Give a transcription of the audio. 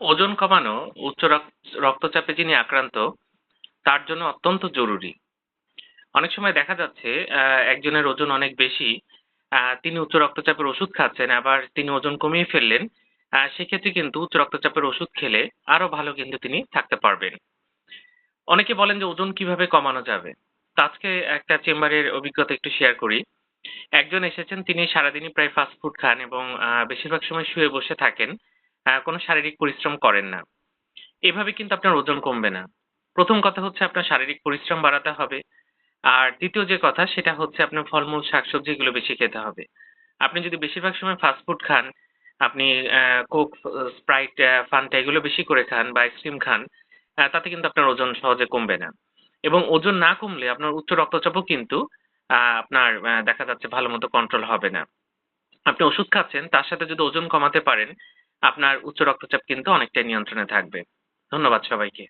ওজন কমানো, উচ্চ রক্তচাপে যিনি আক্রান্ত, তার জন্য অত্যন্ত জরুরি। অনেক সময় দেখা যাচ্ছে একজনের ওজন অনেক বেশি তিনি উচ্চ রক্তচাপের ওষুধ খাচ্ছেন, আবার তিনি ওজন কমিয়ে ফেললেন সেক্ষেত্রে কিন্তু উচ্চ রক্তচাপের ওষুধ খেলে আরও ভালো কিন্তু তিনি থাকতে পারবেন। অনেকে বলেন যে ওজন কীভাবে কমানো যাবে? আজকে একটা চেম্বারের অভিজ্ঞতা একটু শেয়ার করি। একজন এসেছেন, তিনি সারাদিনই প্রায় ফাস্ট ফুড খান এবং বেশিরভাগ সময় শুয়ে বসে থাকেন। কোনো শারীরিক পরিশ্রম করেন না। এভাবে কিন্তু আপনার ওজন কমবে না। প্রথম কথা হচ্ছে আপনার শারীরিক পরিশ্রম বাড়াতে হবে। আর দ্বিতীয় যে কথা, সেটা হচ্ছে আপনার ফলমূল, শাকসবজি এগুলো বেশি খেতে হবে। আপনি যদি বেশিরভাগ সময় ফাস্ট ফুড খান, আপনি কোক স্প্রাইট ফান্টা এগুলো বেশি করে খান বা আইসক্রিম খান তাতে কিন্তু আপনার ওজন সহজে কমবে না। এবং ওজন না কমলে আপনার উচ্চ রক্তচাপও কিন্তু আপনার দেখা যাচ্ছে ভালো মতো কন্ট্রোল হবে না। আপনি ওষুধ খাচ্ছেন, তার সাথে যদি ওজন কমাতে পারেন আপনার উচ্চ রক্তচাপ কিন্তু অনেকটাই নিয়ন্ত্রণে থাকবে। ধন্যবাদ সবাইকে।